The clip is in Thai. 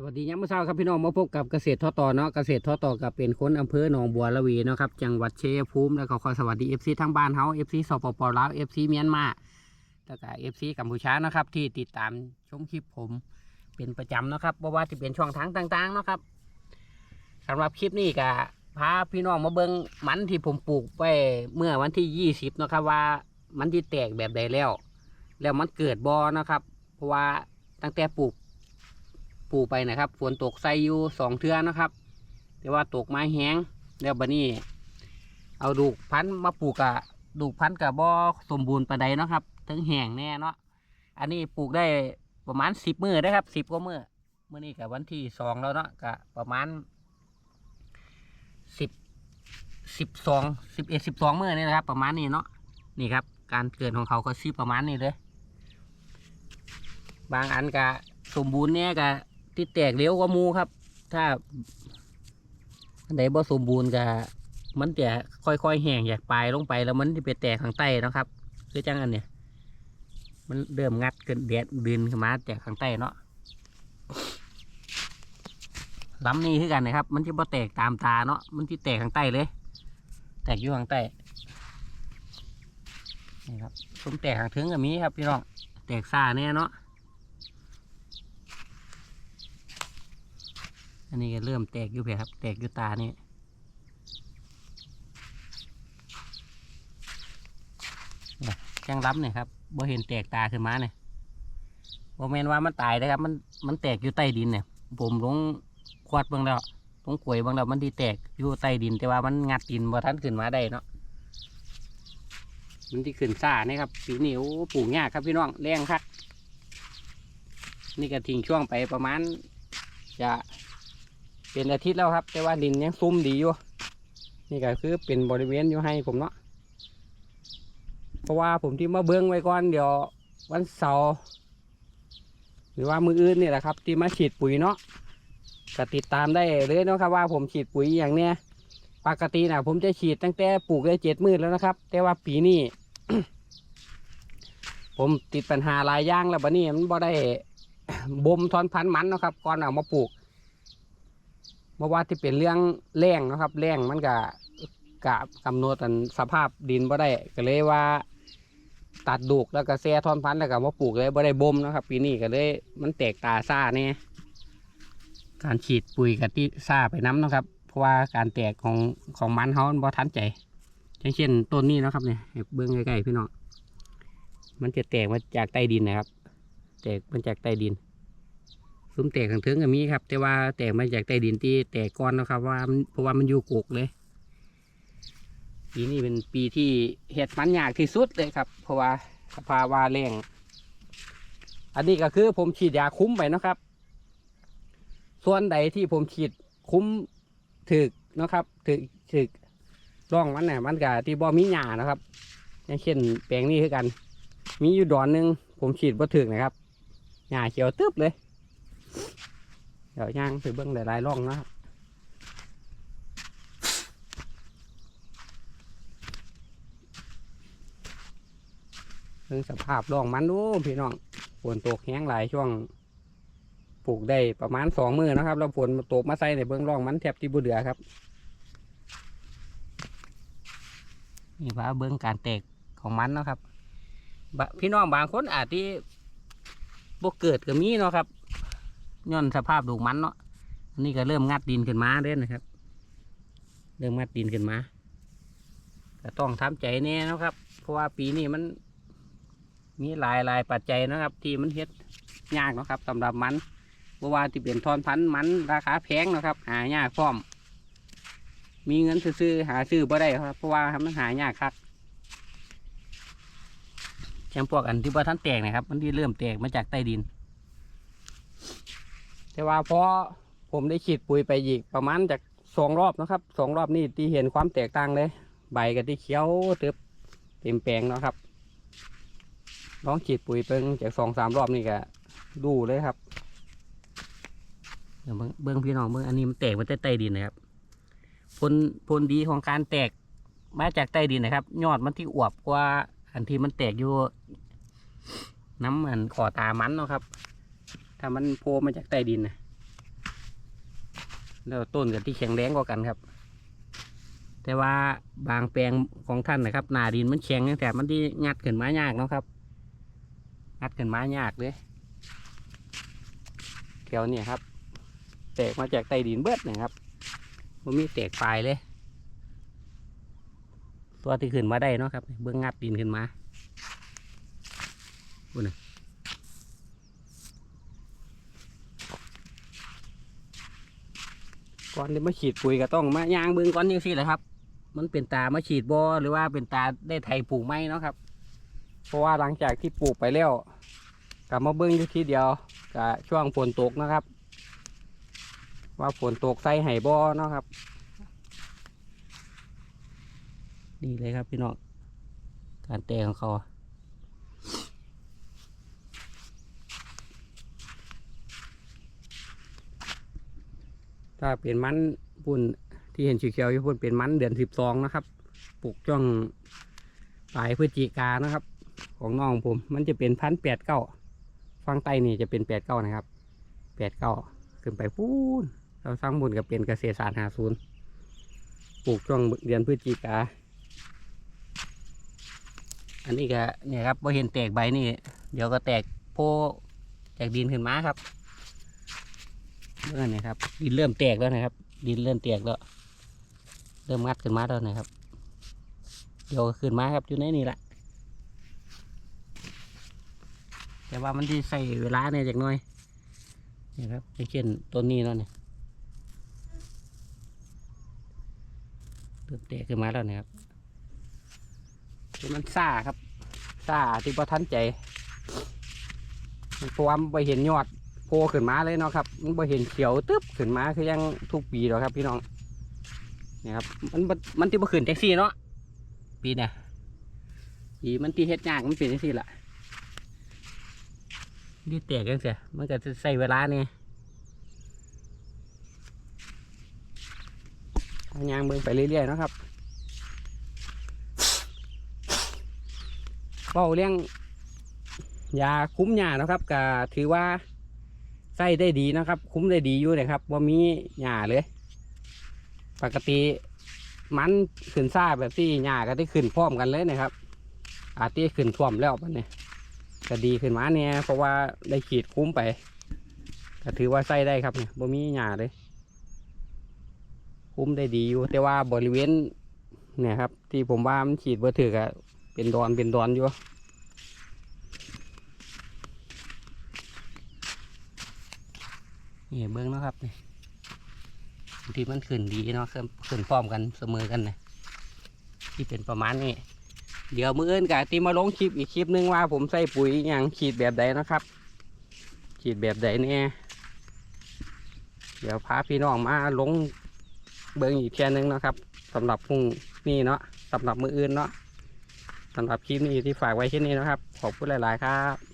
สวัสดียามมื้อเช้าครับพี่น้องมาพบกับเกษตรทอต่อเนาะเกษตรทอต่อกับเป็นคนอำเภอหนองบัวระวีเนาะครับจังหวัดเชัยภูมิแล้วก็ขอสวัสดีเอฟซีทั้งบ้านเฮาเอฟซีสปปลาวเอฟซีเมียนมาแล้วก็เอฟซีกัมพูชานะครับที่ติดตามชมคลิปผมเป็นประจำนะครับเพราะว่าจะเป็นช่องทางต่างๆเนาะครับสำหรับคลิปนี้ก็พาพี่น้องมาเบิ่งมันที่ผมปลูกไปเมื่อวันที่ยี่สิบนะครับว่ามันที่แตกแบบใดแล้ว แล้วมันเกิดบอนะครับ เพราะว่าตั้งแต่ปลูก ปลูกไปนะครับฝนตกใส่อยู่สองเทือนะครับ แต่ว่าตกไม้แห้งแล้วบัดนี้ เอาดูกพันธุ์มาปลูกกะดูกพันธุ์กับบ่สมบูรณ์ปานใดเนาะครับถึงแห้งแน่เนาะอันนี้ปลูกได้ประมาณสิบมือได้ครับสิบกว่ามือเมื่อนี้กับวันที่สองแล้วเนาะกะประมาณสิบสิบสองสิบเอ็ดสิบสองมือนี่นะครับ ประมาณนี้เนาะนี่ครับ การเกิดของเขาก็สิประมาณนี้เลย บางอันกะสมบูรณ์เนี่ยกะ ที่แตกเร็วกว่ามูครับ ถ้าอันใดบ่สมบูรณ์กะมันจะค่อยๆแห้งจากปลายลงไปแล้วมันจะไปแตกข้างใต้นะครับคือจังอันเนี่ยมันเริ่มงัดขึ้นแดดดินขึ้นมาแตกข้างใต้เนาะลำนี้คือกันนะครับ มันจะบ่แตกตามตาเนาะมันจะแตกข้างใต้เลย แตกอยู่ข้างใต้นี่ครับผมแตกข้างถึงกับมีครับพี่น้องแตกซ่าเนี่ยเนาะ อันนี้ก็เริ่มแตกอยู่เพียครับ แตกอยู่ตานี่ยจังรับเนี่ยครับบ่เห็นแตกตาขึ้นมาเนี่ยบ่แม่นว่ามันตายนะครับ มันมันแตกอยู่ใต้ดินเนี่ย ผมลงควาดเบิ่งแล้วลงกล้วยเบิ่งแล้วมันดีแตกอยู่ใต้ดิน แต่ว่ามันงัดดินบ่ทันขึ้นมาได้เนาะมันที่ขึ้นซ่านี่ครับปีนี้โอ้ปลูกยากครับพี่น้องแรงครับนี่ก็ทิ้งช่วงไปประมาณจะ เป็นอาทิตย์แล้วครับ แต่ว่าดินยังซุ่มดีอยู่ นี่ก็คือเป็นบริเวณอยู่ให้ผมเนาะเพราะว่าผมที่มาเบิ้องไว้ก่อนเดี๋ยววันเสาร์หรือว่ามืออื่นนี่แหละครับ ที่มาฉีดปุ๋ยเนาะก็ติดตามได้เลยเนาะครับว่าผมฉีดปุ๋ยอย่างเนี้ยปกตินะผมจะฉีดตั้งแต่ปลูกได้เจ็ดมือแล้วนะครับ แต่ว่าปีนี้ผมติดปัญหาหลายอย่างแล้วบัดนี้มันบ่ได้บ่มทอนพันธุ์มันนะครับก่อนเอามาปลูก เมื่อว่าที่เป็นเรื่องแรงนะครับแรงมันก็กะกำหนดอันสภาพดินบ่ได้ก็เลยว่า ตัดดูกแล้วก็แซ่ทอนพันธุ์แล้วก็มาปลูกเลยบ่ได้บ่มนะครับ ปีนี้ก็เลยมันแตกตาซ่าเนี่ยการฉีดปุ๋ยกับที่ซ่าไปน้ำนะครับ เพราะว่าการแตกของของมันเขามันบ่ทันใจอย่างเช่นต้นนี้นะครับเนี่ยเบื้องใกล้ๆพี่น้องมันจะแตกมาจากใต้ดินนะครับ แตกมาจากใต้ดิน ซุ้มแตกทางเทิงก็มีครับ แต่ว่าแตกมาจากใต้ดินที่แตกก้อนนะครับ ว่าเพราะว่ามันอยู่กกเลยปีนี้เป็นปีที่เห็ดมันยากที่สุดเลยครับ เพราะว่าสภาวะแรงอันนี้ก็คือผมฉีดยาคุ้มไปนะครับ ส่วนใดที่ผมฉีดคุ้มถึกนะครับ ถึกถึกร่องมันเนี่ยมันก็ที่บ่มีหญ้านะครับ อย่างเช่นแปลงนี้คือกัน มีอยู่ดอนหนึงผมฉีดบ่ถึกนะครับหญ้าเขียวตึบเลย เดี๋ยวย่างไปเบิ้องหลายๆร่องนะครับเรื่องสภาพร่องมันดูพี่น้องฝนตกแห้งหลายช่วงปลูกได้ประมาณสองมือนะครับแล้วฝนตกมาใส่ในเบื้องร่องมันแทบที่บุเดือครับนี่ว่าเบื้องการแตกของมันนะครับพี่น้องบางคนอาจที่บกเกิดก็มีเนาะครับ ย้อนสภาพดูกมันเนาะนนี้ก็เริ่มงัดดินขึ้นมาเด้นะครับ เริ่มงัดดินขึ้นมาก็ต้องทำใจแน่นะครับ เพราะว่าปีนี้มัน มีหลายหลายปัจจัยนะครับ ที่มันเฮ็ดยากนะครับสำหรับมันเพราะว่าที่เป็นทอนพันธุ์มันราคาแพงนะครับ หายากพร้อม มีเงินซื้อหาซื้อบ่ได้ครับ เพราะว่ามันหายากครับแชมพวกอันที่ว่าท่านแตกนะครับ มันที่เริ่มแตกมาจากใต้ดิน แต่ว่าพอผมได้ฉีดปุ๋ยไปอีกประมาณจากสองรอบนะครับสองรอบนี่ที่เห็นความแตกต่างเลย ใบกับที่เขียวเติบเต็มแปลงเนาะครับลองฉีดปุ๋ยเพิ่งจากสองสามรอบนี่ก็ดูเลยครับเดี๋ยวเบิ่งเบิ้งพี่น้องเบิ้งอันนี้มันแตกมาใต้ใต้ดินนะครับผลผลดีของการแตกมาจากใต้ดินนะครับ ยอดมันที่อวบกว่าอันที่มันแตกอยู่น้ำมันขอตามันเนาะครับ ถ้ามันโผล่มาจากใต้ดินนะแล้วต้นกับที่แข็งแรงกว่ากันครับ แต่ว่าบางแปลงของท่านนะครับหนาดินมันแข็งแต่มันที่งัดขึ้นมายากเนาะครับ งัดขึ้นมายากเลยแถวเนี่ยครับ แตกมาจากใต้ดินเบิดนะครับมันมีแตกปลายเลย ตัวที่ขึ้นมาได้เนาะครับ เบื้องงัดดินขึ้นมาบุญนะ ก่อนที่มาฉีดปุ๋ยก็ต้องมายางเบื้องก่อนยังสิแหละครับ มันเป็นตามาฉีดบอหรือว่าเป็นตาได้ไถปลูกไม้เนาะครับ เพราะว่าหลังจากที่ปลูกไปแล้วกลับมาเบื้องอยู่ทีเดียวกับช่วงฝนตกนะครับ ว่าฝนตกใส่ไห่บอเนาะครับดีเลยครับพี่น้องการเตะของเขา ถ้าเป็นมันปุ่นที่เห็นสีเขียวอยู่ปุ่นเป็นมันเดือนสิบสองนะครับ ปลูกช่วงปลายพฤศจิกานะครับ ของน้องผม มันจะเป็นพันแปดเก้าฟังใต้นี่จะเป็นแปดเก้านะครับแปดเก้าขึ้นไปพูนเราสร้างบุญกับเป็นเกษตรศาสตร์หาศูนย์ปลูกช่วงเดือนพฤศจิกา อันนี้ก็เนี่ยครับพอเห็นแตกใบนี่ เดี๋ยวก็แตกโพแตกดินขึ้นมาครับ เมื่อนี่ครับ ดินเริ่มแตกแล้วนะครับ ดินเริ่มแตกแล้ว เริ่มงัดขึ้นมาแล้วนะครับเดี๋ยวก็ขึ้นมาครับอยู่ในนี่แหละแต่ว่ามันที่ใส่เวลาเนี่ยจากน้อยนี่ครับอย่างเช่นต้นนี้แล้วเนี่ยเริ่มแตกขึ้นมาแล้วนะครับคือมันซ่าครับซ่าที่พอทันใจเพราะว่ามไปเห็นยอด โผล่ขึ้นมาเลยเนาะครับมันไปเห็นเขียวตึ๊บขึ้นมาคือยังทุกปีหรอกครับ พี่น้องนี่ครับมันมันที่บ่ขึ้นแท็กซี่เนาะปีเนี่ยปีมันที่เฮ็ดยากมันเป็นแท็กซี่ละนี่แตกกันเสียมันก็จะใส่เวลาเนี่ยางยางเบิ่งไปเรื่อยๆนะครับเฝ้าเลี้ยงยาคุ้มหญ้านะครับก็ถือว่า ใส่ได้ดีนะครับ คุ้มได้ดีอยู่เลยครับว่ามีหญ้าเลย ปกติมันขึ้นซ่าแบบที่หญ้าก็ได้ขึ้นพร้อมกันเลยนะครับ อาจจะขึ้นท่วมแล้วปะเนี่ยก็ดีขึ้นมาเนี่ยเพราะว่าได้ขีดคุ้มไปก็ถือว่าใส่ได้ครับเนี่ยบ่มีหญ้าเลย คุ้มได้ดีอยู่ แต่ว่าบริเวณเนี่ยครับ ที่ผมว่ามันฉีดบ่ถือก็เป็นดอนเป็นดอนอยู่ นี่เบิ้งเนาะครับนี่บางทีมันขึ้นดีเนาะขึ้นพร้อมกันเสมอกันนะที่เป็นประมาณนี้เดี๋ยวมืออื่นกะที่มาลงคลิปอีกคลิปนึงว่า ผมใส่ปุ๋ยอย่างฉีดแบบใดนะครับ ฉีดแบบใดเนี่ยเดี๋ยวพาพี่น้องมาลงเบิ้งอีกเทียนึงนะครับสำหรับพรุ่งนี้เนาะสำหรับมืออื่นเนาะสำหรับคลิปนี้ที่ฝากไว้แค่นี้นะครับ ขอบคุณหลาย ๆ ครับ